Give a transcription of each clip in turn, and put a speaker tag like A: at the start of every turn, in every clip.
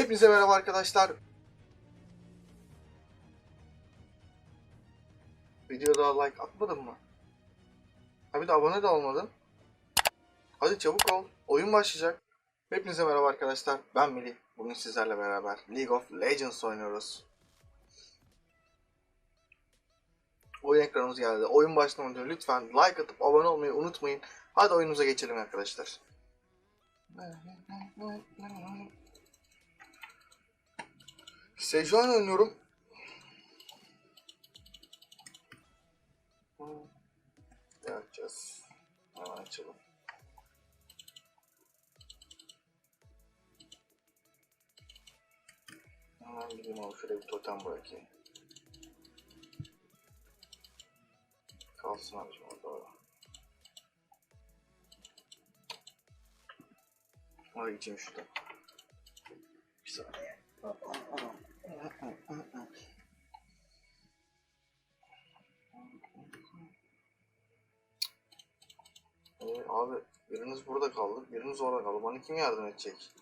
A: Hepinize merhaba arkadaşlar. Videoda like atmadın mı? Ha bir de abone de olmadın. Hadi çabuk ol. Oyun başlayacak. Hepinize merhaba arkadaşlar. Ben Melih. Bugün sizlerle beraber League of Legends oynuyoruz. Oyun ekranımız geldi. Oyun başlamadan önce lütfen like atıp abone olmayı unutmayın. Hadi oyunumuza geçelim arkadaşlar. Sejuani oynuyorum. Ne yapacağız? Hemen açalım. Hemen gideyim abi şuraya bir totem bırakayım. Kalsın abicim orada o. Ay içeyim şurada. Bir saniye. Ee, abi biriniz burada kaldı, biriniz orada kaldı. Bana kim yardım edecek?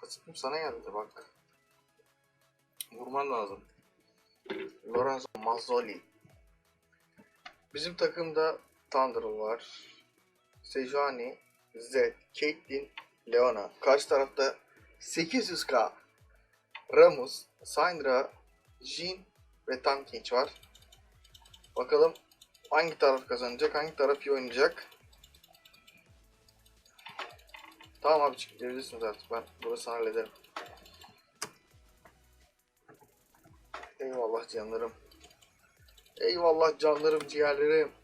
A: Kasıtım sana geldi bak. Vurman lazım. Lorenzo Mazzoli. Bizim takımda Thunder var. Sejuani, Zed, Caitlyn, Leona. Karşı tarafta 800k Ramus, Syndra, Jin ve Tankage var. Bakalım hangi taraf kazanacak, hangi taraf iyi oynayacak. Tamam abi çık gidebilirsiniz artık ben burasını hallederim. Eyvallah canlarım. Eyvallah canlarım ciğerlerim.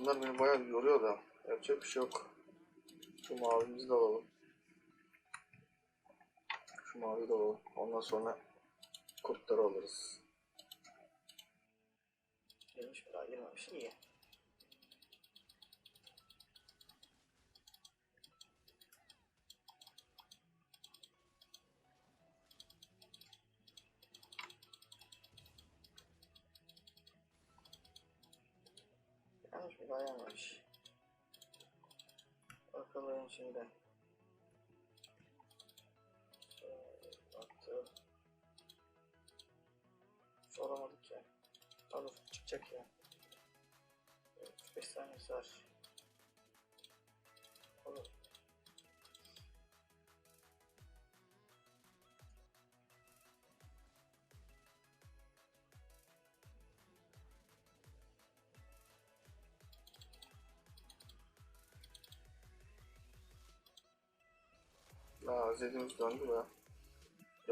A: Bunlar beni bayağı yoruyor da. Yapacak bir şey yok. Şu mavimizi de alalım. Şu maviyi de alalım. Ondan sonra kurtları alırız. Girmiş bir daha girmemiş. İyi. Bakalım şimdi. Şöyle baktı. Soramadık ya. Olur çıkacak ya. Evet, 5 saniyesi var. Aa Zed'imiz döndü be.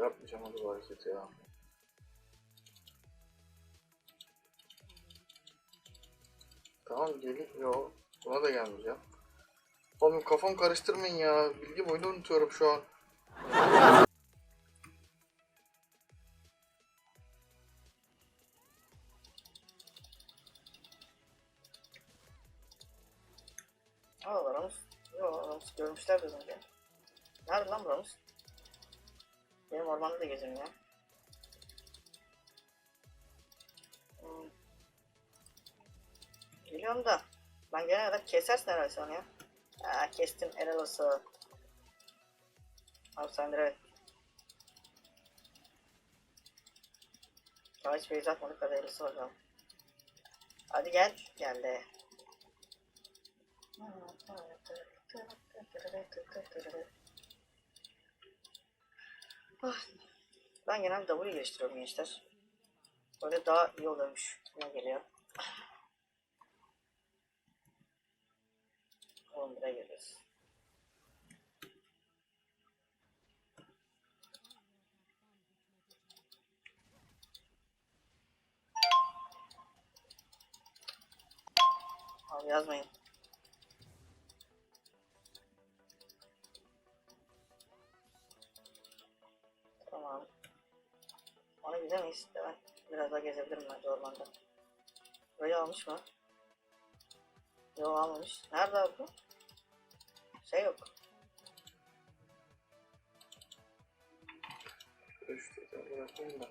A: Yapmayacağım hadi bu hareketi ya. Tamam gelin. Yo. Buna da gelmeyeceğim. Oğlum kafam karıştırmayın ya. Bilgi boyunu unutuyorum şu an.
B: Ramos. Yo görmüşler az önce. Nerede lan bu Ramos? Benim ormanda da gezerim ya. Hmm. Geliyorum da. Ben gelene kadar kesersin herhalde sen ya. Aa kestim helal olsun. Abi sen de evet. Ya hiç base atmadık hadi hayırlısı bakalım. Hadi gel. Geldi. Ah, Ah. Ben genelde W geliştiriyorum gençler. Böyle daha iyi oluyormuş. Ne geliyor? 11'e geliyoruz. Abi yazmayın. Daha gezebilirim bence ormanda. Burayı almış mı? Yok almamış. Nerede abi bu? Şey yok.
A: İşte bırakayım da.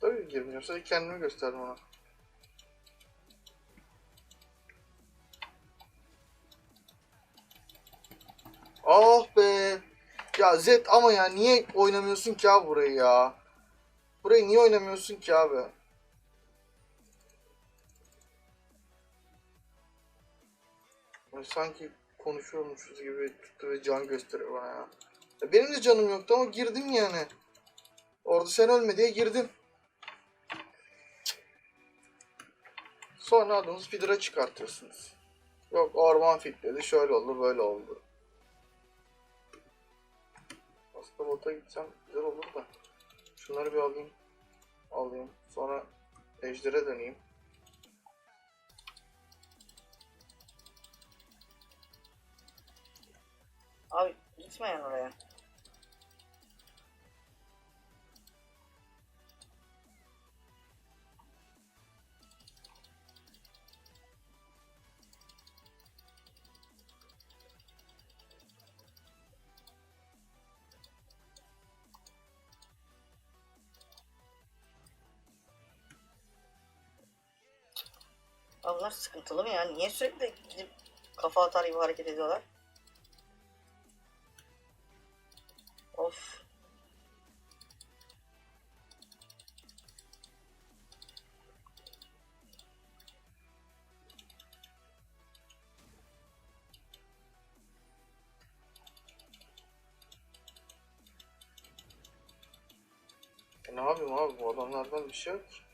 A: Tabii girmiyorsa kendimi gösterdim ona. Ya Zed ama ya niye oynamıyorsun ki abi burayı ya? Burayı niye oynamıyorsun ki abi? Sanki konuşuyormuşuz gibi tuttu ve can gösteriyor bana ya. Ya Benim de canım yoktu ama girdim yani. Orada sen ölme diye girdim. Sonra adımız Fidra çıkartıyorsunuz. Yok orman fitledi şöyle oldu böyle oldu. Bota gitsem güzel olur da. Şunları bir alayım. Alayım. Sonra Ejder'e döneyim.
B: Abi gitmeyin oraya. Abi bunlar sıkıntılı mı ya? Niye sürekli gidip kafa atar gibi hareket ediyorlar? Of.
A: E ne yapayım abi bu adamlardan bir şey yok ki.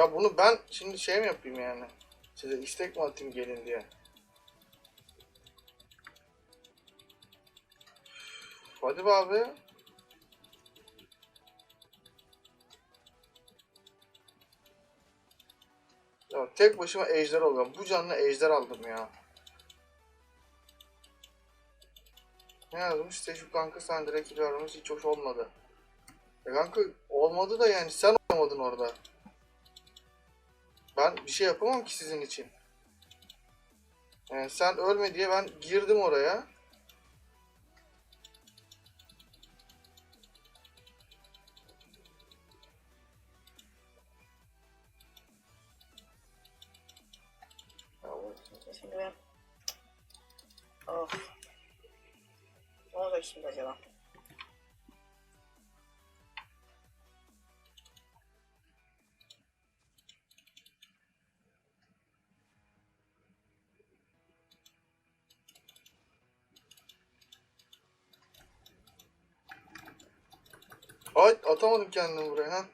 A: Ya bunu ben şimdi şey mi yapayım yani? Size istek mi atayım gelin diye. Hadi be abi. Ya tek başıma ejder alıyorum. Bu canlı ejder aldım ya. Ne yazmış? Teşvik kanka sen direkt ilerlemiş hiç hoş olmadı. E kanka olmadı da yani sen olamadın orada. Ben bir şey yapamam ki sizin için. Yani sen ölme diye ben girdim oraya.
B: Şimdi ben... Of. Ne olacak şimdi acaba?
A: Atamadım kendimi buraya.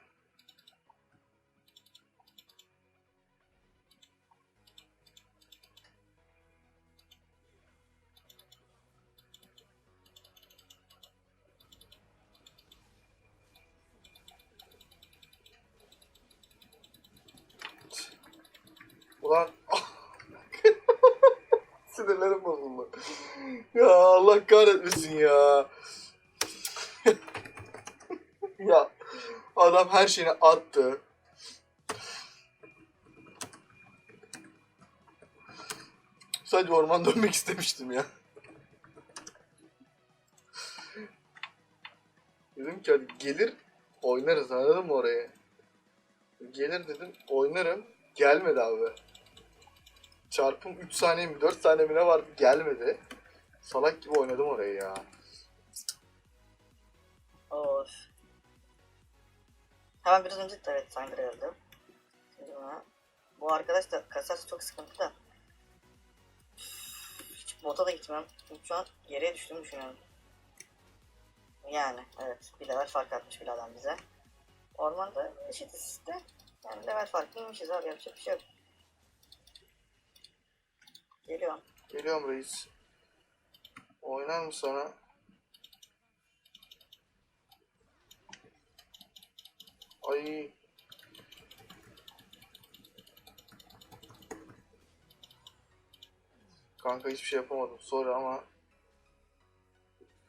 A: Ulan sinirlerim bozuldu. Ya Allah kahretmesin ya. Ya adam her şeyini attı. Sadece orman dönmek istemiştim ya. Dedim ki hadi gelir oynarız anladın mı oraya? Gelir dedim oynarım. Gelmedi abi. Çarpım 3 saniye mi 4 saniye mi ne vardı gelmedi. Salak gibi oynadım orayı ya.
B: Of. Hemen biraz önce de evet Finder yazdım. Şimdi buna- Bu arkadaş da kasası çok sıkıntı da. Hiç bota da gitmem. Çünkü şu an geriye düştüğümü düşünüyorum. Yani evet bir level fark atmış bir adam bize. Ormanda eşitiz de. Yani level farkı yemişiz abi yapacak bir şey yok. Geliyorum.
A: Geliyorum reis. Oynar mı sana? Ay. Kanka hiçbir şey yapamadım. Sorry ama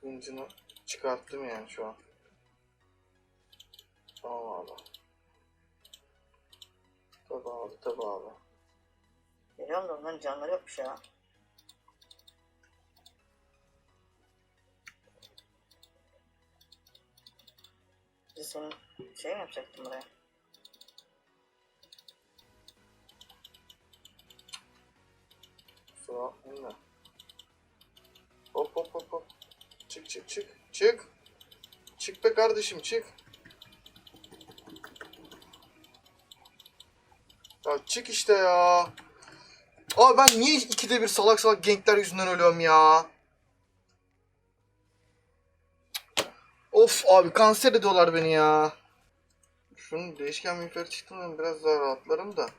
A: hıncını çıkarttım yani şu an. Tamam abi. Tabi abi tabi abi.
B: Geliyorum da onların canları yokmuş ya. Biz senin şey mi yapacaktın buraya?
A: Bakmayın da. Hop hop hop hop. Çık çık çık. Çık. Çık be kardeşim çık. Ya çık işte ya. Abi ben niye ikide bir salak salak gankler yüzünden ölüyorum ya? Of abi kanser ediyorlar beni ya. Şunun değişken miğferi çıktığında biraz daha rahatlarım da.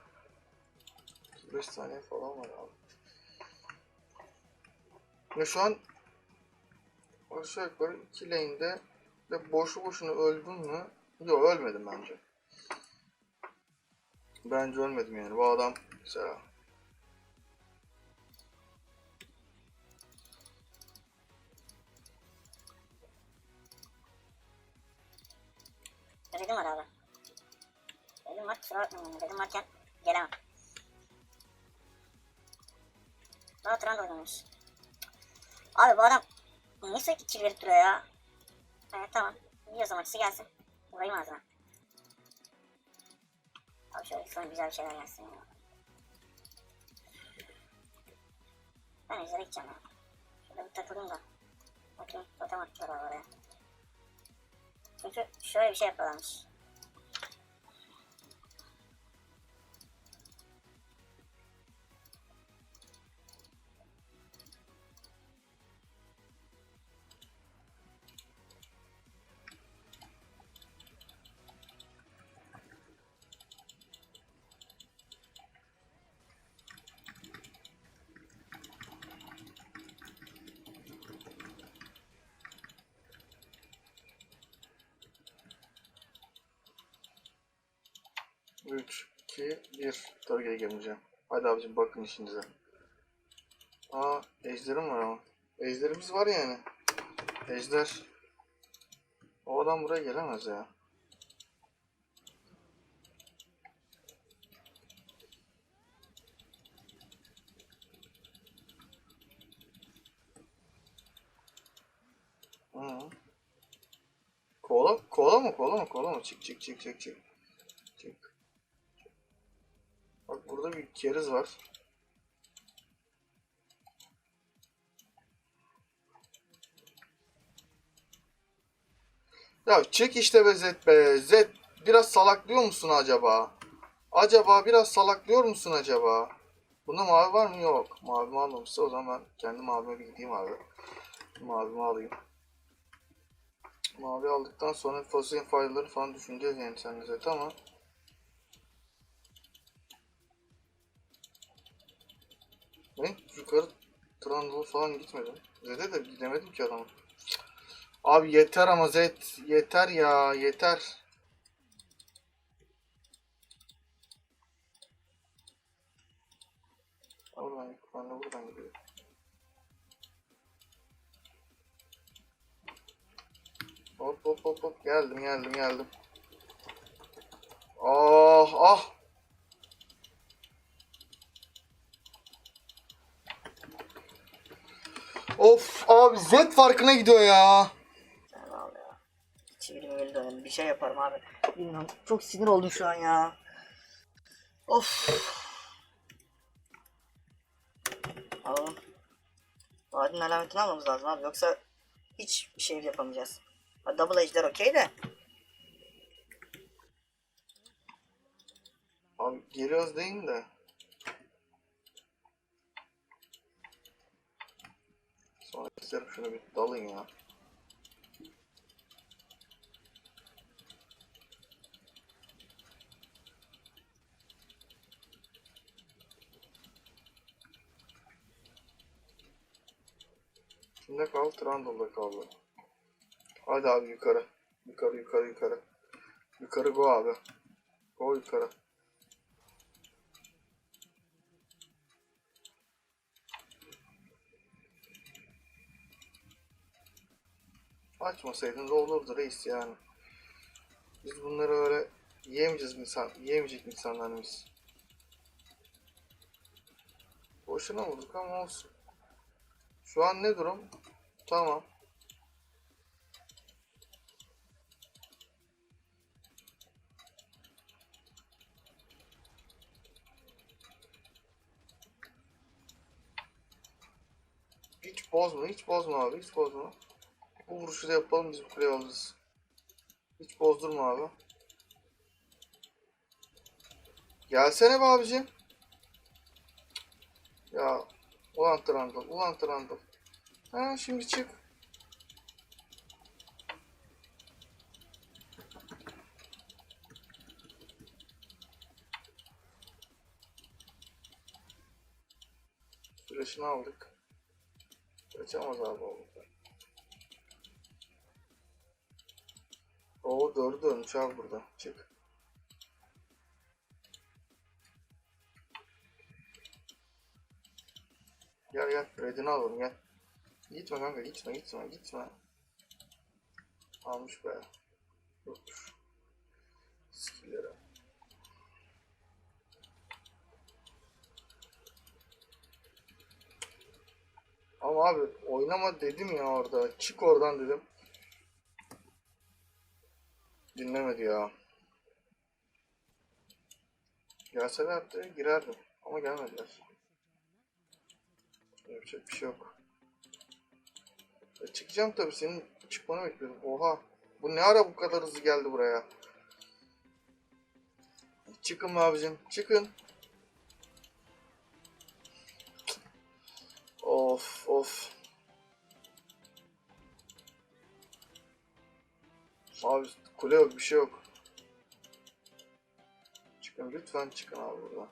A: 5 saniye falan var abi. Ve şu an aşağı yukarı iki lane'de ve boşu boşuna öldüm mü? Yok ölmedim bence. Bence ölmedim yani. Bu adam mesela.
C: Dedim var kusura bakmayın. Dedim varken gelemem. Daha Trant oynamış. Abi bu adam niye sürekli kill verip duruyor ya? Evet tamam. Yiyorsa maçısı gelsin. Vurayım ağzına. Abi şöyle sonra güzel bir şeyler gelsin ya. Ben ejderha gideceğim ya. Şurada bir takılayım da. Bakayım totem attılar oraya. Çünkü şöyle bir şey yapıyorlarmış.
A: Üç, iki, bir. Tabii geri gelmeyeceğim. Hadi abicim bakın işinize. Aa ejderim var ama. Ejderimiz var yani. Ejder. O adam buraya gelemez ya. Hı. Kola, kola mı, kola mı, kola mı? Çık, çık, çık, çık. Çık. Burada bir keriz var. Ya çek işte be Zed be. Zed biraz salaklıyor musun acaba? Acaba biraz salaklıyor musun acaba? Bunda mavi var mı? Yok. Mavimi almamışsa o zaman ben kendi mavime bir gideyim abi. Mavimi alayım. Mavi aldıktan sonra fossil file'ları falan düşüneceğiz yani seninle Zed ama Ben yukarı Trundle falan gitmedim. Zed'e de gidemedim ki adamı. Abi yeter ama Zed. Yeter ya yeter. Oradan ben de buradan gidiyorum. Hop hop hop hop geldim geldim geldim. Ah ah. Of abi Z farkına gidiyor ya.
B: Al ya. Öyle dönelim. Bir şey yaparım abi. Bilmiyorum. Çok sinir oldum şu an ya. Of. Alalım. Vadinin alametini almamız lazım abi. Yoksa hiç bir şey yapamayacağız. Double ejder okey de.
A: Abi geliyoruz deyin de. Sonra sizler şunu bir dalın ya. Kimde kaldı? Trundle'da kaldı. Hadi abi yukarı. Yukarı yukarı yukarı. Yukarı go abi. Go yukarı. Açmasaydın da olurdu reis yani. Biz bunları öyle yiyemeyeceğiz insan, yiyemeyecek insanlar mıyız? Boşuna vurduk ama olsun. Şu an ne durum? Tamam. Hiç bozma, hiç bozma abi, hiç bozma. Bu vuruşu da yapalım biz bu kuleyi alırız. Hiç bozdurma abi. Gelsene be abicim. Ya ulan Trundle, ulan Trundle. Ha şimdi çık. Flash'ını aldık. Kaçamaz abi o. Oo doğru dönmüş abi burada. Çık. Gel gel. Red'ini alalım gel. Gitme kanka gitme gitme gitme. Almış be. Yokmuş. Skill'lere. Ama abi oynama dedim ya orada. Çık oradan dedim. Dinlemedi ya. Gelseler de girerdim. Ama gelmediler. Yapacak bir şey yok. E, çıkacağım tabii senin çıkmanı bekliyorum. Oha. Bu ne ara bu kadar hızlı geldi buraya? Çıkın abicim. Çıkın. Of of. Abi kule yok bir şey yok. Çıkın lütfen çıkın abi buradan.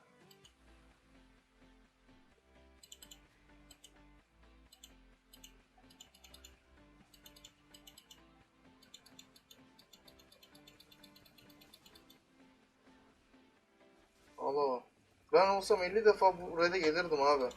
A: Allah. Ben olsam 50 defa bu red'e gelirdim abi.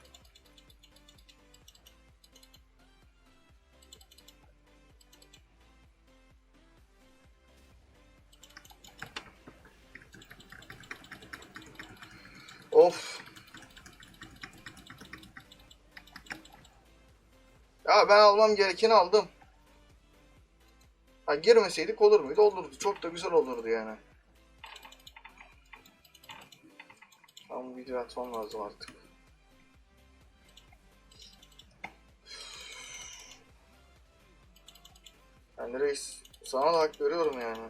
A: Almam gerekeni aldım. Ha girmeseydik olur muydu? Olurdu. Çok da güzel olurdu yani. Ben bu videoyu atmam lazım artık. De reis sana da hak veriyorum yani.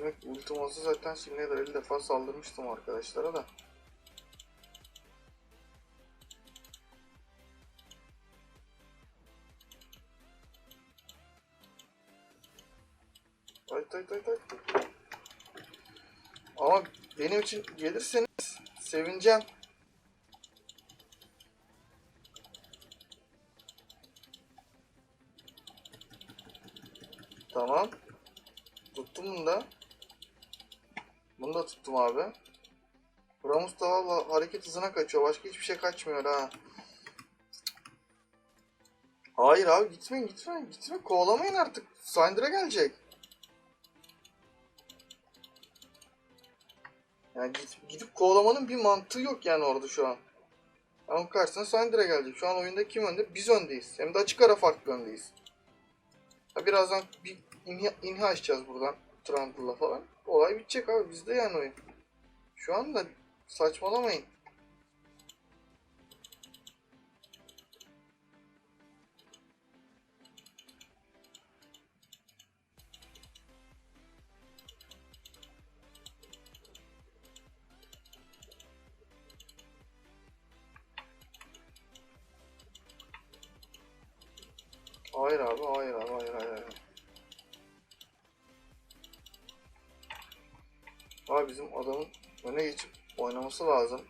A: Ultimate, ultim olsa zaten şimdiye kadar 50 defa saldırmıştım arkadaşlara da. Ay ay ay ay. Ama benim için gelirseniz sevineceğim. Tuttum abi. Ramus da valla hareket hızına kaçıyor. Başka hiçbir şey kaçmıyor ha. Hayır abi gitmeyin gitmeyin gitme kovalamayın artık. Syndra'a gelecek. Yani git- gidip kovalamanın bir mantığı yok yani orada şu an. Ama karşısına Syndra'a gelecek. Şu an oyunda kim önde? Biz öndeyiz. Hem de açık ara farklı öndeyiz. Birazdan bir inha, inha açacağız buradan. Trundle'la falan. Olay bitecek abi. Bizde yani oyun. Şu anda saçmalamayın. Hayır abi, hayır abi, hayır, hayır, hayır. Abi bizim adamın öne geçip Oynaması lazım.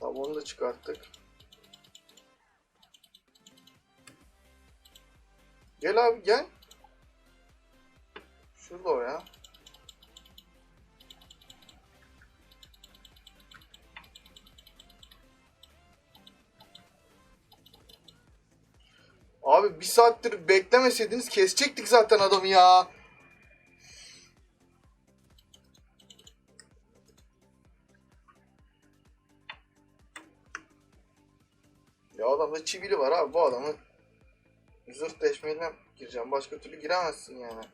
A: Tamam onu da çıkarttık. Gel abi gel. Şurada o ya. Abi bir saattir beklemeseydiniz kesecektik zaten adamı ya. Ya adamda çivili var abi bu adamı zırt deşmeyle gireceğim. Başka türlü giremezsin yani.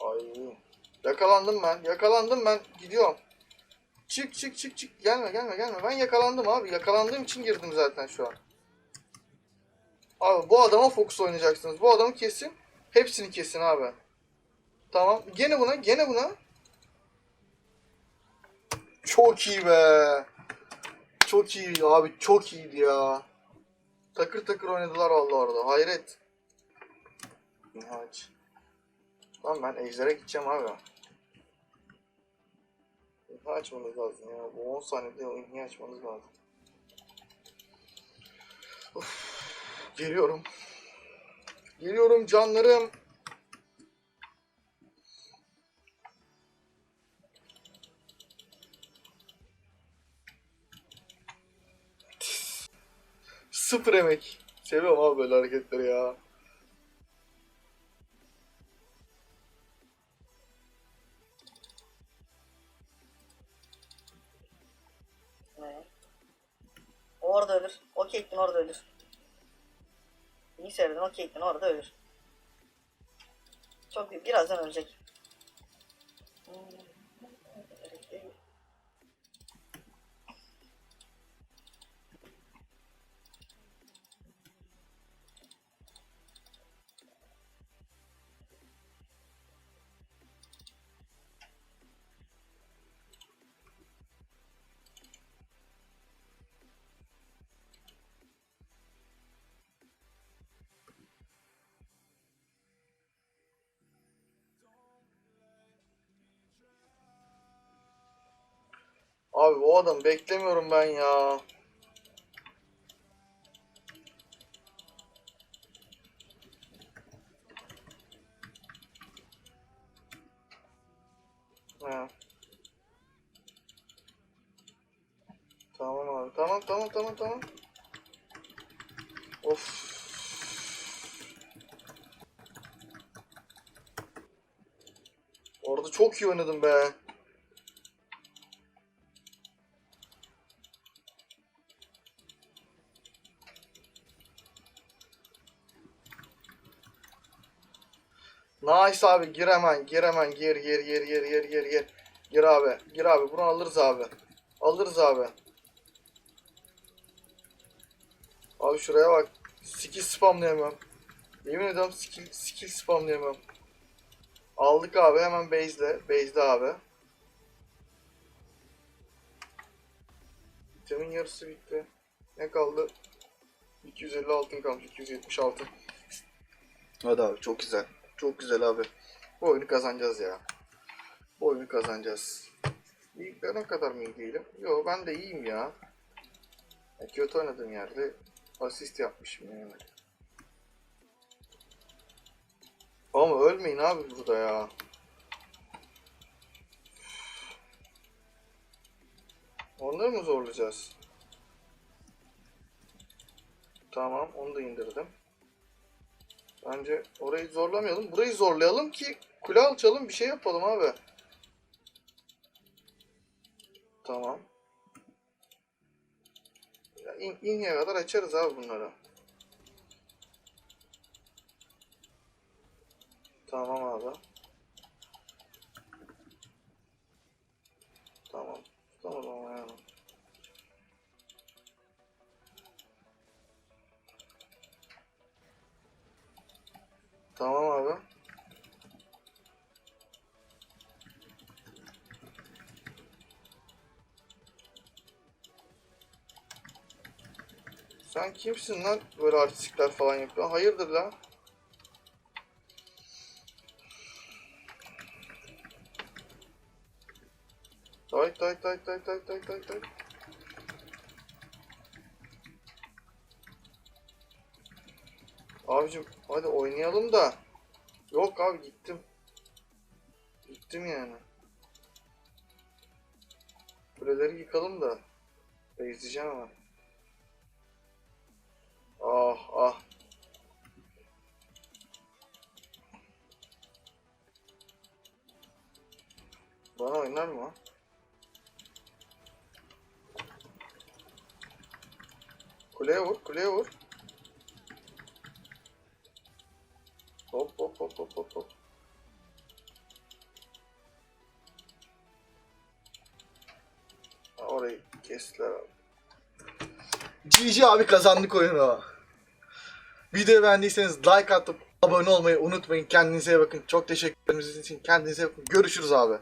A: Ay. Yakalandım ben. Yakalandım ben. Gidiyorum. Çık çık çık çık. Gelme gelme gelme. Ben yakalandım abi. Yakalandığım için girdim zaten şu an. Abi bu adama fokus oynayacaksınız. Bu adamı kesin. Hepsini kesin abi. Tamam. Gene buna. Gene buna. Çok iyi be. Çok iyi abi. Çok iyiydi ya. Takır takır oynadılar vallahi orada. Hayret. Nihaç. Tamam ben Ejder'e gideceğim abi. İnha açmanız lazım ya. Bu 10 saniyede o inha açmanız lazım. Of. Geliyorum. Geliyorum canlarım. Sıfır emek. Seviyorum abi böyle hareketleri ya.
B: Orada ölür. O Caitlyn orada ölür. İyi seyredin o Caitlyn orada ölür. Çok birazdan ölecek. Hmm.
A: Abi o adamı beklemiyorum ben ya. Ha. Tamam abi. Tamam tamam tamam tamam. Of. Orada çok iyi oynadım be. Nice abi gir hemen gir hemen gir gir gir gir gir gir gir. Gir abi gir abi bunu alırız abi. Alırız abi. Abi şuraya bak. Skill spamlayamam. Yemin ediyorum skill, skill spamlayamam. Aldık abi hemen base'le. Base'de abi. Vitamin yarısı bitti. Ne kaldı? 250 altın kalmış. 270 altın. Hadi abi çok güzel. Çok güzel abi. Bu oyunu kazanacağız ya. Bu oyunu kazanacağız. İyi, ben o kadar mı değilim? Yo ben de iyiyim ya. ya kötü oynadığım yerde asist yapmışım yani. Ama ölmeyin abi burada ya. Onları mı zorlayacağız? Tamam onu da indirdim. Bence orayı zorlamayalım. Burayı zorlayalım ki kule alçalım bir şey yapalım abi. Tamam. Ya in, inye kadar açarız abi bunları. Tamam abi. Tamam. Tamam ama yani. Tamam abi. Sen kimsin lan böyle artistlikler falan yapıyor? Hayırdır lan? Tay tay tay tay tay tay tay tay. Abicim hadi oynayalım da. Yok abi gittim. Gittim yani. Kuleleri yıkalım da. Bekleyeceğim ama. Ah ah. Bana oynar mı? Kuleye vur, kuleye vur. Hop hop hop hop hop hop. Orayı kestiler abi. GG abi kazandık oyunu. Videoyu beğendiyseniz like atıp abone olmayı unutmayın. Kendinize iyi bakın. Çok teşekkür için. Kendinize iyi bakın. Görüşürüz abi.